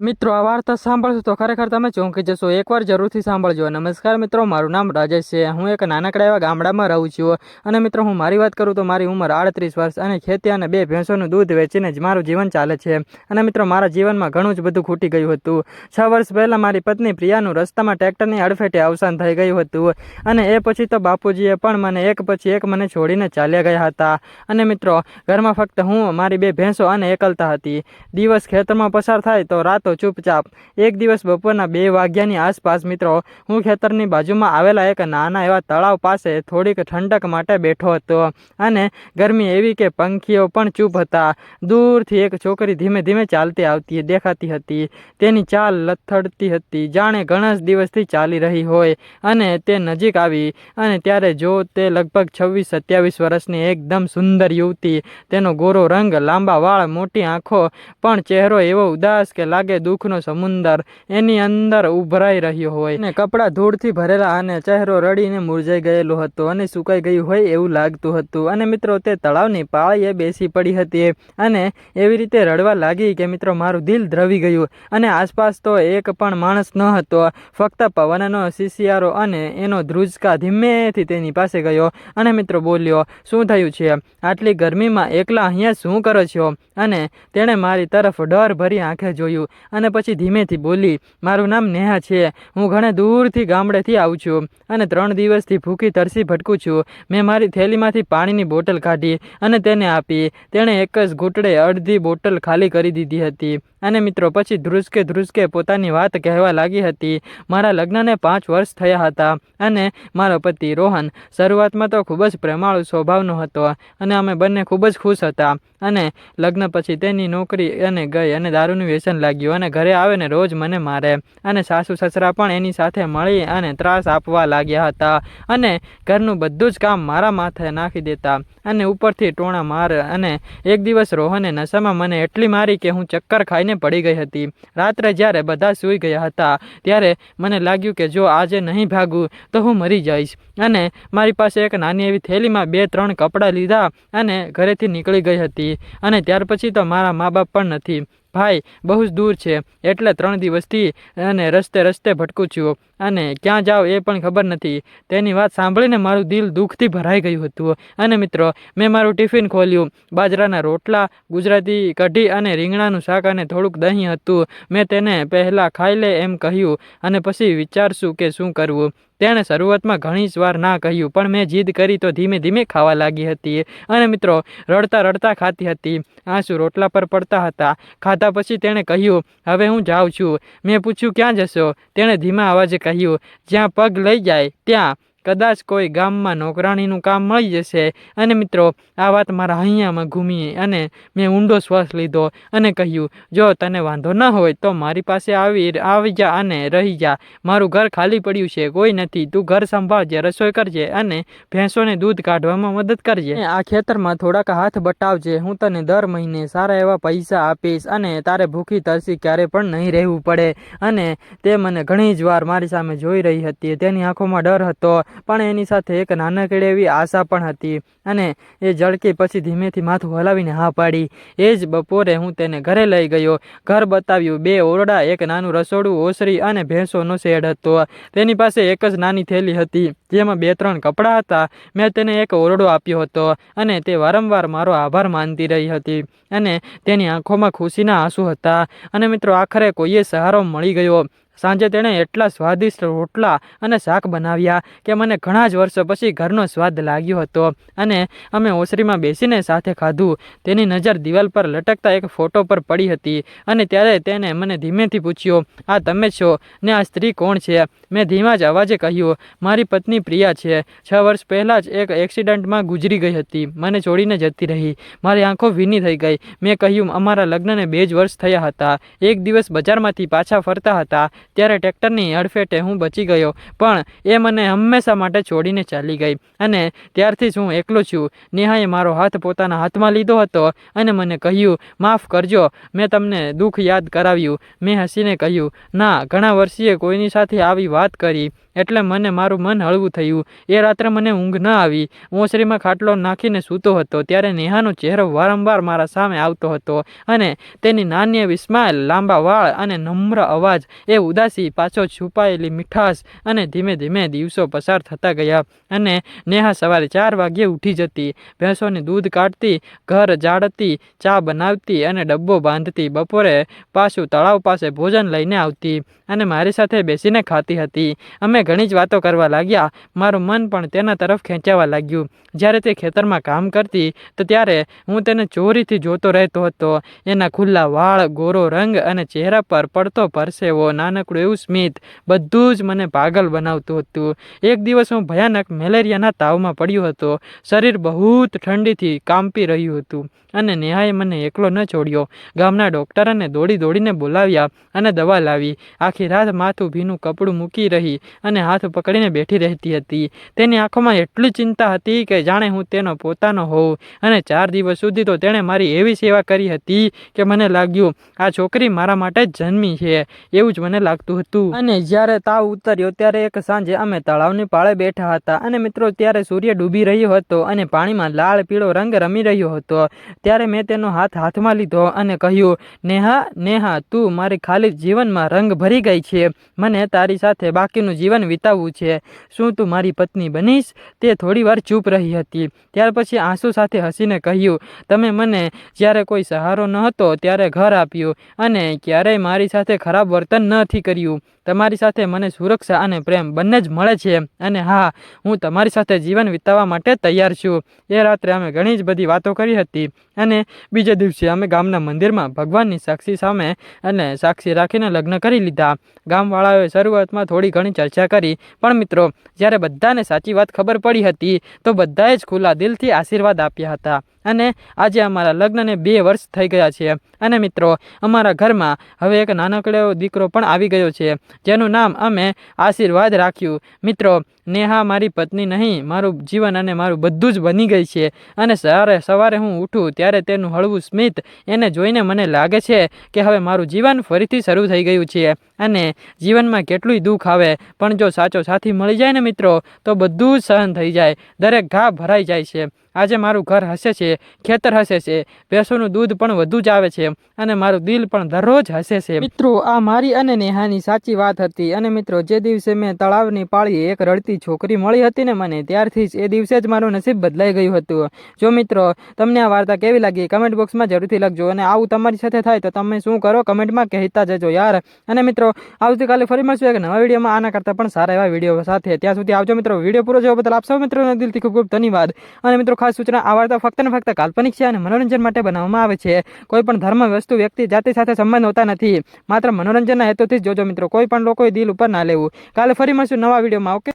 મિત્રો, આ વાર્તા સાંભળશો તો ખરેખર તમે ચોંકી જશો. એકવાર જરૂરથી સાંભળજો. નમસ્કાર મિત્રો, મારું નામ રાજેશ છે. હું એક નાનકડા એવા ગામડામાં રહું છું. અને મિત્રો, હું મારી વાત કરું તો મારી ઉંમર આડત્રીસ વર્ષ અને ખેતી અને બે ભેંસોનું દૂધ વેચીને જ મારું જીવન ચાલે છે. અને મિત્રો, મારા જીવનમાં ઘણું જ બધું ખૂટી ગયું હતું. છ વર્ષ પહેલાં મારી પત્ની પ્રિયાનું રસ્તામાં ટ્રેક્ટરની અડફેટે અવસાન થઈ ગયું હતું. અને એ પછી તો બાપુજીએ પણ મને એક પછી એક મને છોડીને ચાલ્યા ગયા હતા. અને મિત્રો, ઘરમાં ફક્ત હું, મારી બે ભેંસો અને એકલતા હતી. દિવસ ખેતરમાં પસાર થાય તો રાતો ચૂપચાપ. એક દિવસ બપોરના બે વાગ્યાની આસપાસ મિત્રો, હું ખેતરની બાજુમાં આવેલા એક નાના એવા તળાવ પાસે થોડીક ઠંડક માટે બેઠો હતો અને ગરમી એવી કે પંખીઓ પણ ચૂપ હતા. દૂરથી એક છોકરી ધીમે ધીમે ચાલતી આવતી દેખાતી હતી. તેની ચાલ લથડતી હતી. જાણે ઘણા જ દિવસથી ચાલી રહી હોય અને તે નજીક આવી અને ત્યારે જો તે લગભગ છવ્વીસ સત્યાવીસ વર્ષની એકદમ સુંદર યુવતી, તેનો ગોરો રંગ, લાંબા વાળ, મોટી આંખો, પણ ચહેરો એવો ઉદાસ કે લાગે દુઃખનો સમુંદર એની અંદર ઉભરાઈ રહ્યો હોય. અને કપડાં ધૂળથી ભરેલા અને ચહેરો રડીને મુરઝાઈ ગયેલો હતો અને સુકાઈ ગયું હોય એવું લાગતું હતું. અને મિત્રો, તે તળાવની પાળીએ બેસી પડી હતી. અને એવી રીતે રડવા લાગી કે, મિત્રો, મારું દિલ દ્રવી ગયું. અને આસપાસ તો એક પણ માણસ ન હતો. ફક્ત પવનનો શિશિયારો અને એનો ધ્રુજકા ધીમેથી તેની પાસે ગયો. અને મિત્રો, બોલ્યો, શું થયું છે? આટલી ગરમીમાં એકલા અહીંયા શું કરો છો? અને તેણે મારી તરફ ડર ભરી આંખે જોયું. અને પછી ધીમેથી બોલી, મારું નામ નેહા છે. હું ઘણે દૂરથી ગામડેથી આવું છું અને ત્રણ દિવસથી ભૂખી તરસી ભટકું છું. મેં મારી થેલીમાંથી પાણીની બોટલ કાઢી અને તેને આપી. તેણે એક જ ઘૂંટડે અડધી બોટલ ખાલી કરી દીધી હતી. અને મિત્રો, પછી ધ્રુસકે ધ્રુસકે પોતાની વાત કહેવા લાગી હતી. મારા લગ્નને પાંચ વર્ષ થયા હતા અને મારો પતિ રોહન શરૂઆતમાં તો ખૂબ જ પ્રેમાળુ સ્વભાવનો હતો અને અમે બંને ખૂબ જ ખુશ હતા. અને લગ્ન પછી તેની નોકરી અને ગઈ અને દારૂનું વ્યસન લાગ્યું અને ઘરે આવે ને રોજ મને મારે. અને સાસુ સસરા પણ એની સાથે મળી અને ત્રાસ આપવા લાગ્યા હતા. અને ઘરનું બધું જ કામ મારા માથે નાખી દેતા. અને ઉપરથી ટોણા માર અને એક દિવસ રોહને નશામાં મને એટલી મારી કે હું ચક્કર ખાઈને પડી ગઈ હતી. રાત્રે જ્યારે બધા સૂઈ ગયા હતા, ત્યારે મને લાગ્યું કે જો આજે નહીં ભાગું, તો હું મરી જઈશ. અને મારી પાસે એક નાની એવી થેલીમાં બે, ત્રણ કપડાં લીધા અને ઘરેથી નીકળી ગઈ હતી. અને ત્યાર પછી તો મારા મા બાપ પણ નથી. ભાઈ, બહુ જ દૂર છે. એટલે ત્રણ દિવસથી અને રસ્તે રસ્તે ભટકું અને ક્યાં જાઉં એ પણ ખબર નથી. તેની વાત સાંભળીને મારું દિલ દુઃખથી ભરાઈ ગયું હતું. અને મિત્રો, મેં મારું ટિફિન ખોલ્યું. બાજરાના રોટલા, ગુજરાતી કઢી અને રીંગણાનું શાક અને થોડુંક દહીં હતું. મેં તેને પહેલાં ખાઈ લે એમ કહ્યું. અને પછી વિચારશું કે શું કરવું. તેણે શરૂઆતમાં ઘણી જ વાર ના કહ્યું, પણ મેં જીદ કરી તો ધીમે ધીમે ખાવા લાગી હતી. અને મિત્રો, રડતા રડતા ખાતી હતી. આંસુ રોટલા પર પડતા હતા. ખાધા પછી તેણે કહ્યું, હવે હું જાઉં છું. મેં પૂછ્યું, ક્યાં જશો? તેણે ધીમા અવાજે કહ્યું, જ્યાં પગ લઈ જાય, ત્યાં. કદાચ કોઈ ગામમાં નોકરાણીનું કામ મળી જશે. અને મિત્રો, આ વાત મારા હૈયામાં ઘૂમી અને મેં ઊંડો શ્વાસ લીધો અને કહ્યું, જો તને વાંધો ન હોય તો મારી પાસે આવી આવી જા અને રહી જા. મારું ઘર ખાલી પડ્યું છે, કોઈ નથી. તું ઘર સંભાળજે રસોઈ કરજે અને ભેંસોને દૂધ કાઢવામાં મદદ કરજે. આ ખેતરમાં થોડાક હાથ બટાવજે. હું તને દર મહિને સારા એવા પૈસા આપીશ અને તારે ભૂખી, તરસી ક્યારે પણ નહીં રહેવું પડે. અને તે મને ઘણી જ વાર મારી સામે જોઈ રહી હતી. તેની આંખોમાં ડર હતો પણ એની સાથે એક નાનકડી એવી આશા પણ હતી. અને એ ઝળકી પછી ધીમેથી માથું હલાવીને હા પાડી. એ જ બપોરે હું તેને ઘરે લઈ ગયો. ઘર બતાવ્યું, બે ઓરડા, એક નાનું રસોડું, ઓસરી અને ભેંસોનો શેડ હતો. તેની પાસે એક જ નાની થેલી હતી, જેમાં બે ત્રણ કપડાં હતા. મેં તેને એક ઓરડો આપ્યો હતો અને તે વારંવાર મારો આભાર માનતી રહી હતી અને તેની આંખોમાં ખુશીના આંસુ હતા. અને મિત્રો, આખરે કોઈએ સહારો મળી ગયો. સાંજે તેણે એટલા સ્વાદિષ્ટ રોટલા અને શાક બનાવ્યા કે મને ઘણા જ વર્ષો પછી ઘરનો સ્વાદ લાગ્યો હતો. અને અમે ઓસરીમાં બેસીને સાથે ખાધું. તેની નજર દિવાલ પર લટકતા એક ફોટો પર પડી હતી અને ત્યારે તેને મને ધીમેથી પૂછ્યો, આ તમે છો? ને આ સ્ત્રી કોણ છે? મેં ધીમા જ અવાજે કહ્યું, મારી પત્ની પ્રિયા છે. છ વર્ષ પહેલાં જ એક એક્સિડન્ટમાં ગુજરી ગઈ હતી. મને છોડીને જતી રહી. મારી આંખો ભીની થઈ ગઈ. મેં કહ્યું, અમારા લગ્નને બે જ વર્ષ થયા હતા. એક દિવસ બજારમાંથી પાછા ફરતા હતા. ત્યારે ટ્રેક્ટરની અડફેટે હું બચી ગયો, પણ એ મને હંમેશા માટે છોડીને ચાલી ગઈ. અને ત્યારથી જ હું એકલો છું. નેહાએ મારો હાથ પોતાના હાથમાં લીધો હતો અને મને કહ્યું, માફ કરજો, મેં તમને દુઃખ યાદ કરાવ્યું. મેં હસીને કહ્યું, ના, ઘણા વર્ષીએ કોઈની સાથે આવી વાત કરી, એટલે મને મારું મન હળવું થયું. એ રાત્રે મને ઊંઘ ન આવી. ઓસરીમાં ખાટલો નાખીને સૂતો હતો, ત્યારે નેહાનો ચહેરો વારંવાર મારા સામે આવતો હતો અને તેની નાની એવી સ્માઇલ લાંબા વાળ અને નમ્ર અવાજ એ ઉદાસી પાછો છુપાયેલી મીઠાશ અને ધીમે ધીમે દિવસો પસાર થતા ગયા અને નેહા સવારે ચાર વાગ્યે ઉઠી જતી, ભેંસોને દૂધ કાઢતી, ઘર જાળતી ચા બનાવતી અને ડબ્બો બાંધતી, બપોરે પાછું તળાવ પાસે ભોજન લઈને આવતી અને મારી સાથે બેસીને ખાતી હતી. અમે ઘણી જ વાતો કરવા લાગ્યા. મારું મન પણ તેના તરફ ખેંચાવા લાગ્યું. જ્યારે તે ખેતરમાં કામ કરતી, તો ત્યારે હું તેને ચોરીથી જોતો રહેતો હતો. એના ખુલ્લા વાળ, ગોરો રંગ અને ચહેરા પર પડતો પરસેવો, નાનકડું એવું સ્મિત. બધું જ મને પાગલ બનાવતું હતું. એક દિવસ હું ભયાનક મેલેરિયાના તાવમાં પડ્યો હતો. શરીર બહુ જ ઠંડીથી કાંપી રહ્યું હતું અને નેહાએ મને એકલો ન છોડ્યો. ગામના ડૉક્ટરને દોડી દોડીને બોલાવ્યા અને દવા લાવી. આખી રાત માથું ભીનું કપડું મૂકી રહી અને હાથ પકડીને બેઠી રહેતી હતી. તેની આંખોમાં એટલી ચિંતા હતી કે જાણે હું તેનો પોતાનો હોઉં. અને ચાર દિવસ સુધી તો તેણે મારી એવી સેવા કરી હતી કે મને લાગ્યું, આ છોકરી મારા માટે જન્મી છે. એવું જ મને લાગતું હતું. અને જ્યારે તાવ ઉતર્યો ત્યારે એક સાંજે અમે તળાવની પાળે બેઠા હતા. અને મિત્રો, ત્યારે સૂર્ય ડૂબી રહ્યો હતો અને પાણીમાં લાલ પીળો રંગ રમી રહ્યો હતો. ત્યારે મેં તેનો હાથ હાથમાં લીધો અને કહ્યું, નેહા નેહા, તું મારી ખાલી જીવનમાં રંગ ભરી ગઈ છે. મને તારી સાથે બાકીનું જીવન વિતાવવું છે. શું તું મારી પત્ની બનીશ? તે થોડીવાર ચૂપ રહી હતી. ત્યાર પછી આંસુ સાથે હસીને કહ્યું, તમે મને જ્યારે કોઈ સહારો ન હતો ત્યારે ઘર આપ્યું. અને ક્યારેય મારી સાથે ખરાબ વર્તન નથી કર્યું. તમારી સાથે મને સુરક્ષા અને પ્રેમ બંને જ મળે છે અને હા, હું તમારી સાથે જીવન વિતાવવા માટે તૈયાર છું. એ રાત્રે અમે ઘણી જ બધી વાતો કરી હતી અને બીજે દિવસે અમે ગામના મંદિરમાં ભગવાનની સાક્ષી સામે અને સાક્ષી રાખીને લગ્ન કરી લીધા. ગામવાળાઓએ શરૂઆતમાં થોડી ઘણી ચર્ચા કરી, પણ મિત્રો, જ્યારે બધાને સાચી વાત ખબર પડી હતી, તો બધાએ જ ખુલ્લા દિલથી આશીર્વાદ આપ્યા હતા. અને આજે અમારા લગ્નને બે વર્ષ થઈ ગયા છે. અને મિત્રો, અમારા ઘરમાં હવે એક નાનકડો દીકરો પણ આવી ગયો છે, જેનું નામ અમે આશીર્વાદ રાખ્યું. મિત્રો, નેહા મારી પત્ની નહીં, મારું જીવન અને મારું બધું જ બની ગઈ છે. અને સવારે સવારે હું ઉઠું ત્યારે તેનું હળવું સ્મિત એને જોઈને મને લાગે છે કે હવે મારું જીવન ફરીથી શરૂ થઈ ગયું છે. અને જીવનમાં કેટલુંય દુઃખ આવે, પણ જો સાચો સાથી મળી જાય ને મિત્રો, તો બધું જ સહન થઈ જાય. દરેક ઘા ભરાઈ જાય છે. આજે મારું ઘર હસે છે. ખેતર હસે છે, ભેંસોનું દૂધ પણ વધુ જ આવે છે અને મારું દિલ પણ દરરોજ હસે છે. મિત્રો, આ મારી અને નેહાની સાચી વાત હતી અને મિત્રો, જે દિવસે મેં તળાવની પાળી એક રડતી છોકરી મળી હતી ને મને, ત્યારથી જ એ દિવસે જ મારું નસીબ બદલાઈ ગયું હતું. જો મિત્રો, તમને આ વાર્તા કેવી લાગી કમેન્ટ બોક્સમાં જરૂરથી લખજો અને આવું તમારી સાથે થાય તો તમે શું કરો, કમેન્ટમાં કહેતા જજો યાર. અને મિત્રો આવતીકાલે ફરી મળશું એક નવા વિડીયોમાં, આના કરતાં પણ સારા એવા વીડિયો સાથે. ત્યાં સુધી આવજો મિત્રો, વીડિયો પૂરો જોવા બદલ આપ સૌ મિત્રોને દિલથી ખૂબ ખૂબ ધન્યવાદ. અને મિત્રો, ખાસ સૂચના, આ વાર્તા ફક્ત ને ફક્ત કાલ્પનિક છે અને મનોરંજન માટે બનાવવામાં આવે છે. કોઈ પણ ધર્મ, વસ્તુ, વ્યક્તિ, જાતિ સાથે સંબંધ હોતા નથી. માત્ર મનોરંજનના હેતુથી જ જોજો મિત્રો, કોઈ પણ લોકોએ દિલ ઉપર ના લેવું. કાલે ફરી મળશું નવા વિડીયોમાં, ઓકે?